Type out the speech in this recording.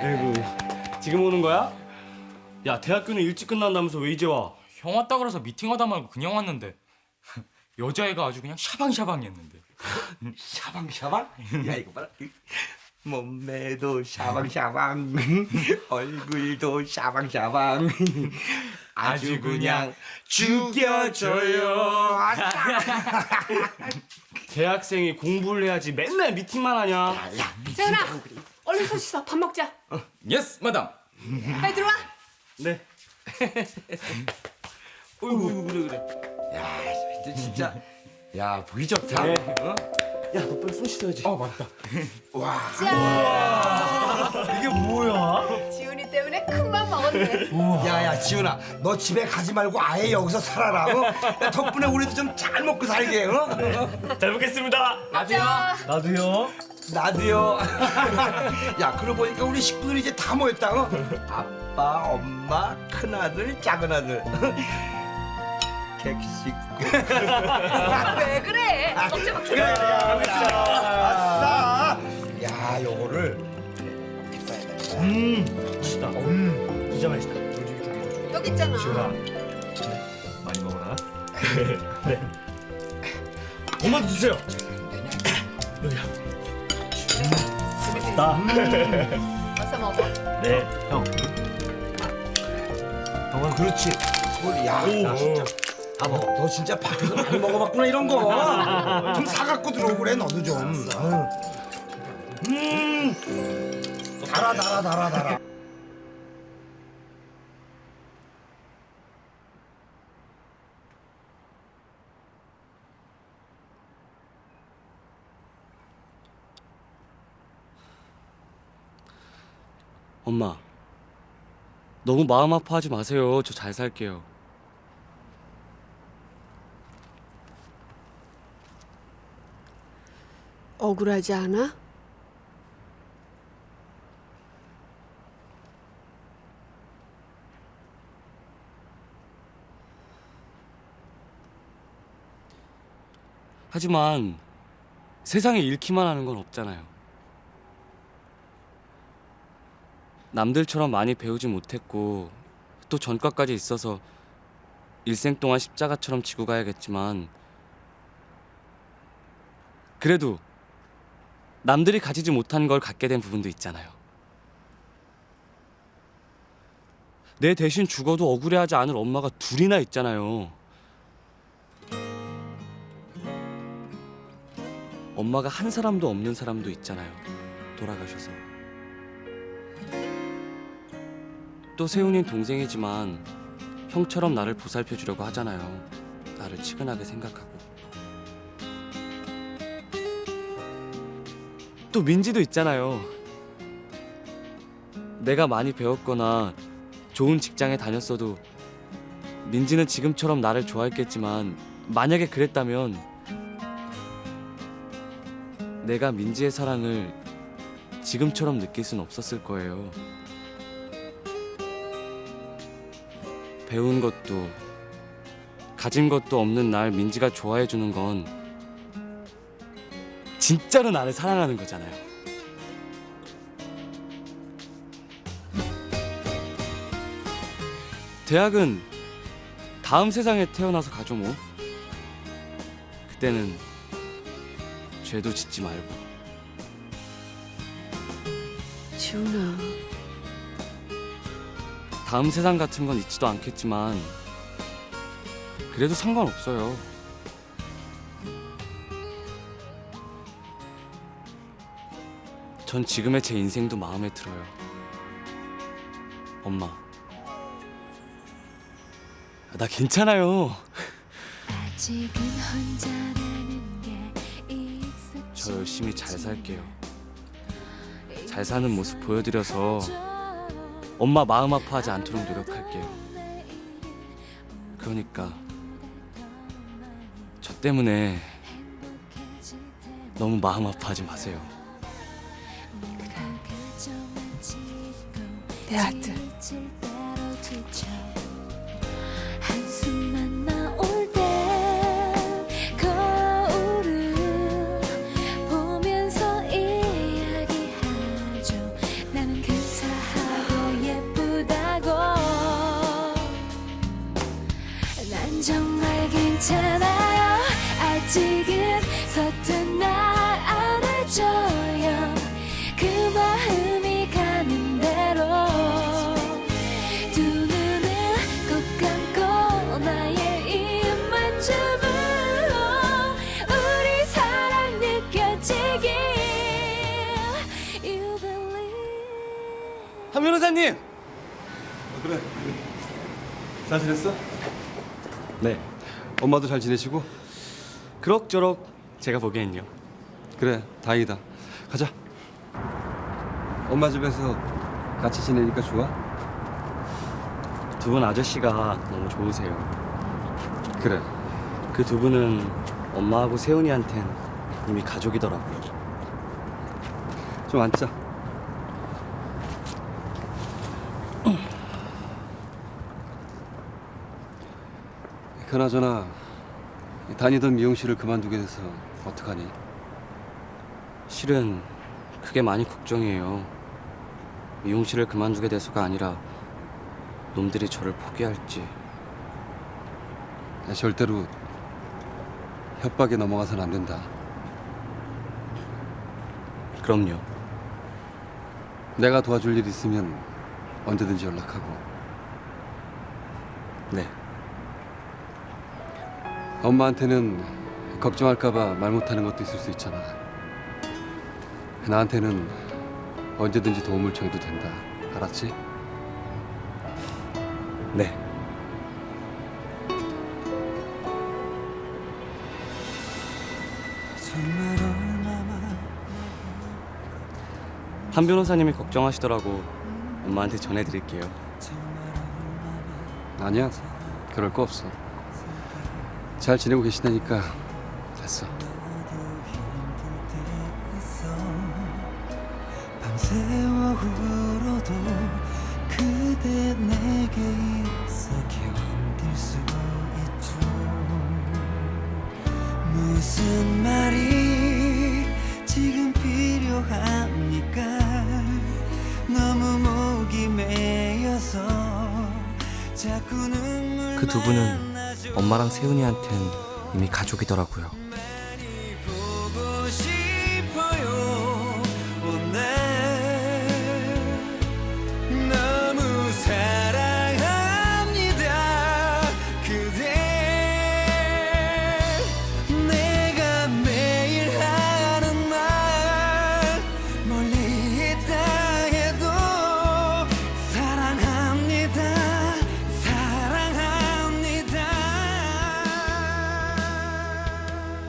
아이고. 지금 오는 거야? 야 대학교는 일찍 끝난다면서 왜 이제 와? 형 왔다 그래서 미팅하다 말고 그냥 왔는데. 여자애가 아주 그냥 샤방샤방했는데. 샤방샤방? 야 이거 봐라. 몸매도 샤방샤방. 얼굴도 샤방샤방. 아주 그냥 죽여줘요. 대학생이 공부를 해야지 맨날 미팅만 하냐? 재훈아, 얼른 손 씻어. 밥 먹자. 예스 마담 빨리 들어와. 네. 어이구 그래 그래. 야 진짜 야 보기 좋다 네. 어? 야 너 빨리 손 씻어야지. 어 맞다 자, 이게 뭐야? 지훈이 때문에 큰맘 먹었네. 야야 지훈아 너 집에 가지 말고 아예 여기서 살아라 어? 야, 덕분에 우리도 좀 잘 먹고 살게 어? 잘 먹겠습니다. 자, 나도요. 나도요 야 그러고 보니까 우리 식구들이 이제 다 모였다 어? 아빠 엄마 큰아들 작은아들 객식구 왜 그래? 먹자 먹자. 그래 아싸 야 요거를 음 맛있다. 음 진짜 맛있다. 여기 있잖아. 지훈아 많이 먹어라. 네. 엄마도 주세요. 여기야. 나. 어서 먹어. 네 형. 어, 그렇지 그걸 야, 나 진짜 아, 뭐, 너 진짜 밖에서 많이 먹어봤구나 이런 거. 좀 사갖고 들어오고 그래 너도 좀. 아유. 음, 달아 달아 달아 달아. 엄마. 너무 마음 아파하지 마세요. 저 잘 살게요. 억울하지 않아? 하지만 세상에 잃기만 하는 건 없잖아요. 남들처럼 많이 배우지 못했고 또 전과까지 있어서 일생 동안 십자가처럼 지고 가야겠지만 그래도 남들이 가지지 못한 걸 갖게 된 부분도 있잖아요. 내 대신 죽어도 억울해하지 않을 엄마가 둘이나 있잖아요. 엄마가 한 사람도 없는 사람도 있잖아요. 돌아가셔서. 또 세훈이는 동생이지만 형처럼 나를 보살펴 주려고 하잖아요. 나를 치근하게 생각하고. 또 민지도 있잖아요. 내가 많이 배웠거나 좋은 직장에 다녔어도 민지는 지금처럼 나를 좋아했겠지만 만약에 그랬다면 내가 민지의 사랑을 지금처럼 느낄 순 없었을 거예요. 배운 것도 가진 것도 없는 날 민지가 좋아해 주는 건 진짜로 나를 사랑하는 거잖아요. 대학은 다음 세상에 태어나서 가죠 뭐. 그때는 죄도 짓지 말고. 지훈아, 다음 세상 같은 건 있지도 않겠지만 그래도 상관없어요. 전 지금의 제 인생도 마음에 들어요. 엄마. 나 괜찮아요. 저 열심히 잘 살게요. 잘 사는 모습 보여드려서 엄마 마음 아파하지 않도록 노력할게요. 그러니까 저 때문에 너무 마음 아파하지 마세요. 내 아들. 정말 괜찮아요 아직은 서툰 날 안아줘요 그 마음이 가는 대로 두 눈을 꼭 감고 나의 입만 주물러 우리 사랑 느껴지길 You believe 한 변호사님! 아, 그래. 잘 지냈어? 네. 엄마도 잘 지내시고? 그럭저럭 제가 보기엔요. 그래, 다행이다. 가자. 엄마 집에서 같이 지내니까 좋아? 두 분 아저씨가 너무 좋으세요. 그래. 그 두 분은 엄마하고 세훈이한텐 이미 가족이더라고요. 좀 앉자. 그나저나 다니던 미용실을 그만두게 돼서 어떡하니? 실은 그게 많이 걱정이에요. 미용실을 그만두게 돼서가 아니라 놈들이 저를 포기할지. 절대로 협박에 넘어가선 안 된다. 그럼요. 내가 도와줄 일 있으면 언제든지 연락하고. 네. 엄마한테는 걱정할까봐 말 못하는 것도 있을 수 있잖아. 나한테는 언제든지 도움을 청해도 된다. 알았지? 네. 한 변호사님이 걱정하시더라고 엄마한테 전해드릴게요. 아니야. 그럴 거 없어. 잘 지내고 계시다니까 됐어. 무슨 말이 지금 필요합니까 너무 목이 메여서 자꾸 눈물 그 두 분은. 엄마랑 세훈이한텐 이미 가족이더라고요.